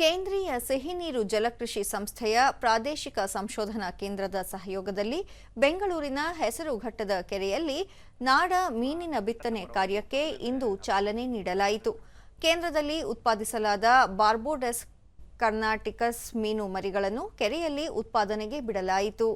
ಕೇಂದ್ರೀಯ ಸಿಹಿನೀರು ಜಲಕೃಷಿ ಸಂಸ್ಥೆಯ ಪ್ರಾದೇಶಿಕ ಸಂಶೋಧನಾ ಕೇಂದ್ರದ ಸಹಯೋಗದಲ್ಲಿ ಬೆಂಗಳೂರಿನ ಹೆಸರುಘಟ್ಟದ ಕೆರೆಯಲ್ಲಿ ನಾಡ ಮೀನಿನ ಬಿತ್ತನೆ ಕಾರ್ಯಕ್ಕೆ ಇಂದು ಚಾಲನೆ ನೀಡಲಾಯಿತು. ಕೇಂದ್ರದಲ್ಲಿ ಉತ್ಪಾದಿಸಲಾದ ಬಾರ್ಬೋಡಸ್ ಕರ್ನಾಟಿಕಸ್ ಮೀನು ಮರಿಗಳನ್ನು ಕೆರೆಯಲ್ಲಿ ಉತ್ಪಾದನೆಗೆ ಬಿಡಲಾಯಿತು.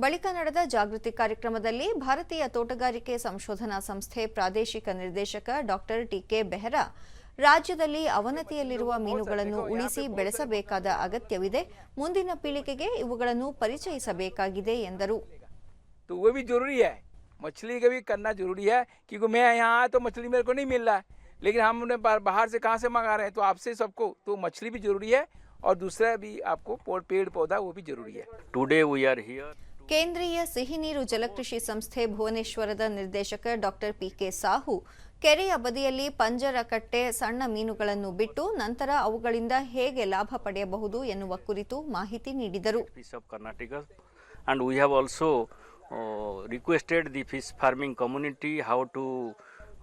ಬಳಿಕ ನಡೆದ ಜಾಗೃತಿ ಕಾರ್ಯಕ್ರಮದಲ್ಲಿ ಭಾರತೀಯ ತೋಟಗಾರಿಕೆ ಸಂಶೋಧನಾ ಸಂಸ್ಥೆ ಪ್ರಾದೇಶಿಕ ನಿರ್ದೇಶಕ ಡಾಕ್ಟರ್ ಟಿಕೆ ಬೆಹ್ರಾ ರಾಜ್ಯದಲ್ಲಿ ಅವನತಿಯಲ್ಲಿರುವ ಮೀನುಗಳನ್ನು ಉಳಿಸಿ ಬೆಳೆಸಬೇಕಾದ ಅಗತ್ಯವಿದೆ ಮುಂದಿನ ಪೀಳಿಗೆಗೆ ಇವುಗಳನ್ನು ಪರಿಚಯಿಸಬೇಕಾಗಿದೆ ಎಂದರು तो वो भी जरूरी है मछली का भी करना जरूरी है क्योंकि मैं यहाँ आया तो मछली मेरे को नहीं मिल रहा है लेकिन हम उन्हें बाहर बाहर से कहाँ से मंगा रहे हैं तो आपसे सबको तो मछली भी जरूरी है और दूसरा भी आपको पौ- पेड़ पौधा वो भी जरूरी है Today we are here. ಕೇಂದ್ರೀಯ ಸಿಹಿನೀರು ಜಲಕೃಷಿ ಸಂಸ್ಥೆ ಭುವನೇಶ್ವರದ ನಿರ್ದೇಶಕ ಡಾಕ್ಟರ್ ಪಿಕೆ ಸಾಹು ಕೆರೆಯ ಬದಿಯಲ್ಲಿ ಪಂಜರ ಕಟ್ಟೆ ಸಣ್ಣ ಮೀನುಗಳನ್ನು ಬಿಟ್ಟು ನಂತರ ಅವುಗಳಿಂದ ಹೇಗೆ ಲಾಭ ಪಡೆಯಬಹುದು ಎನ್ನುವ ಕುರಿತು ಮಾಹಿತಿ ನೀಡಿದರು have also uh, requested the fish farming community how to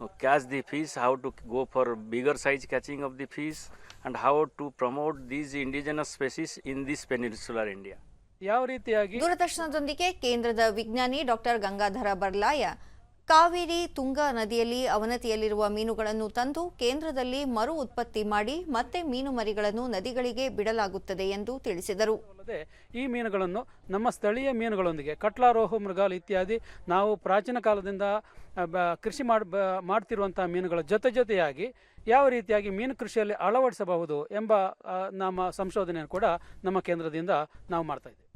uh, catch the fish, how to go for bigger size catching of the fish, and how to promote these indigenous species in this peninsular India. ಯಾವ ರೀತಿಯಾಗಿ? ದೂರದರ್ಶನದೊಂದಿಗೆ ಕೇಂದ್ರದ ವಿಜ್ಞಾನಿ doctor Gangadhara Barlaya Kaveri Tunga ನದಿಯಲ್ಲಿ ಅವನತಿಯಲ್ಲಿರುವ ಮೀನುಗಳನ್ನು ತಂದು ಕೇಂದ್ರದಲ್ಲಿ ಮರು ಉತ್ಪತ್ತಿ ಮಾಡಿ ಮತ್ತೆ ಮೀನು ಮರಿಗಳನ್ನು ನದಿಗಳಿಗೆ ಬಿಡಲಾಗುತ್ತದೆ ಎಂದು ತಿಳಿಸಿದರು. ಅಲ್ಲದೆ ಈ ಮೀನುಗಳನ್ನು ನಮ್ಮ ಸ್ಥಳೀಯ ಮೀನುಗಳೊಂದಿಗೆ ಕಟ್ಲಾರೋಹು ಮೃಗಾಲ್ ಇತ್ಯಾದಿ ನಾವು ಪ್ರಾಚೀನ ಕಾಲದಿಂದ ಕೃಷಿ ಮಾಡ್ ಮಾಡ್ತಿರುವಂತಹ ಮೀನುಗಳ ಜೊತೆ ಜೊತೆಯಾಗಿ ಯಾವ ರೀತಿಯಾಗಿ ಮೀನು ಕೃಷಿಯಲ್ಲಿ ಅಳವಡಿಸಬಹುದು ಎಂಬ ನಮ್ಮ ಸಂಶೋಧನೆಯನ್ನು ಕೂಡ ನಮ್ಮ ಕೇಂದ್ರದಿಂದ ನಾವು ಮಾಡ್ತಾ ಇದ್ದೇವೆ.